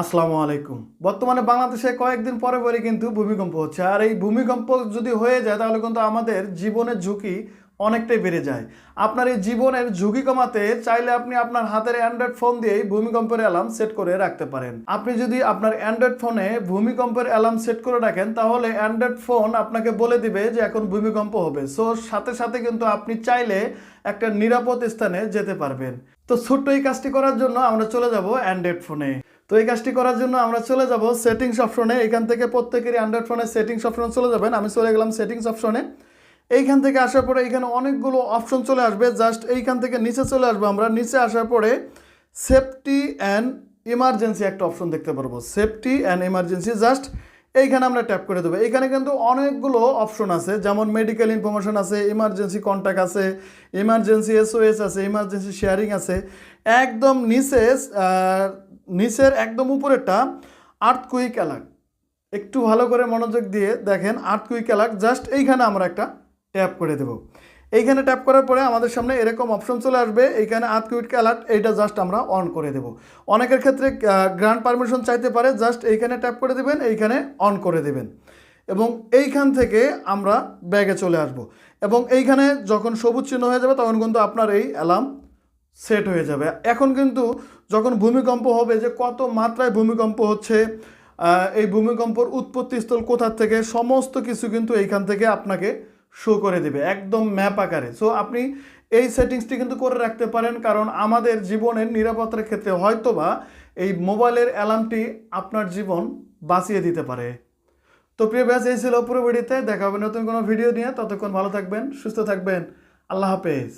আসসালামু আলাইকুম। বর্তমানে বাংলাদেশে কয়েকদিন পরে পরে কিন্তু ভূমিকম্প হচ্ছে। আর এই ভূমিকম্প যদি হয়ে যায়, তাহলে কিন্তু আমাদের জীবনের ঝুঁকি অনেকটাই বেড়ে যায়। আপনার এই জীবনের ঝুঁকি কমাতে চাইলে আপনি আপনার হাতের অ্যান্ড্রয়েড ফোন দিয়েই ভূমিকম্পের অ্যালার্ম সেট করে রাখতে পারেন। আপনি যদি আপনার অ্যান্ড্রয়েড ফোনে ভূমিকম্পের অ্যালার্ম সেট করে রাখেন, তাহলে অ্যান্ড্রয়েড ফোন আপনাকে বলে দিবে যে এখন ভূমিকম্প হবে। সো সাথে সাথে কিন্তু আপনি চাইলে একটা নিরাপদ স্থানে যেতে পারবেন। তো ছোট্ট এই কাজটি করার জন্য আমরা চলে যাব অ্যান্ড্রয়েড ফোনে তো এই কাজটি করার জন্য আমরা চলে যাব সেটিংস অপশনে এখান থেকে প্রত্যেকেরই অ্যান্ড্রয়েড ফোনে সেটিংস অপশনে চলে যাবেন। আমি চলে গেলাম সেটিংস অপশনে এইখান থেকে আসার পরে এখানে অনেকগুলো অপশন চলে আসবে। জাস্ট এইখান থেকে নিচে চলে আসব আমরা। নিচে আসার পরে সেফটি অ্যান্ড ইমার্জেন্সি একটা অপশন দেখতে পারব। সেফটি অ্যান্ড ইমার্জেন্সি জাস্ট এইখানে আমরা ট্যাপ করে দেবো। এইখানে কিন্তু অনেকগুলো অপশন আছে। যেমন মেডিকেল ইনফরমেশন আছে ইমার্জেন্সি কন্ট্যাক্ট আছে ইমার্জেন্সি এসওএস আছে ইমার্জেন্সি শেয়ারিং আছে। একদম নিচে নিচের একদম উপরেরটা আর্থকুইক অ্যালার্ট একটু ভালো করে মনোযোগ দিয়ে দেখেন আর্থকুইক অ্যালার্ট জাস্ট এইখানে আমরা একটা ট্যাপ করে দেব। এইখানে ট্যাপ করার পরে আমাদের সামনে এরকম অপশন চলে আসবে, এইখানে আর্থকুইক অ্যালার্ট এইটা জাস্ট আমরা অন করে দেব। অনেকের ক্ষেত্রে গ্রান্ট পারমিশন চাইতে পারে জাস্ট এইখানে ট্যাপ করে দেবেন, এইখানে অন করে দেবেন। এবং এইখান থেকে আমরা ব্যাগে চলে আসব। এবং এইখানে যখন সবুজ চিহ্ন হয়ে যাবে, তখন কিন্তু আপনার এই অ্যালার্ম সেট হয়ে যাবে। এখন কিন্তু যখন ভূমিকম্প হবে যে কত মাত্রায় ভূমিকম্প হচ্ছে এই ভূমিকম্পর উৎপত্তিস্থল কোথার থেকে, সমস্ত কিছু কিন্তু এইখান থেকে আপনাকে শো করে দেবে, একদম ম্যাপ আকারে। সো আপনি এই সেটিংসটি কিন্তু করে রাখতে পারেন, কারণ আমাদের জীবনের নিরাপত্তার ক্ষেত্রে হয়তোবা এই মোবাইলের অ্যালার্মটি আপনার জীবন বাঁচিয়ে দিতে পারে। তো প্রিয় ব্যাস, এই ছিল পুরো ভিডিওতে। দেখা হবে নতুন কোনো ভিডিও নিয়ে। ততক্ষণ ভালো থাকবেন, সুস্থ থাকবেন। আল্লাহ হাফেজ।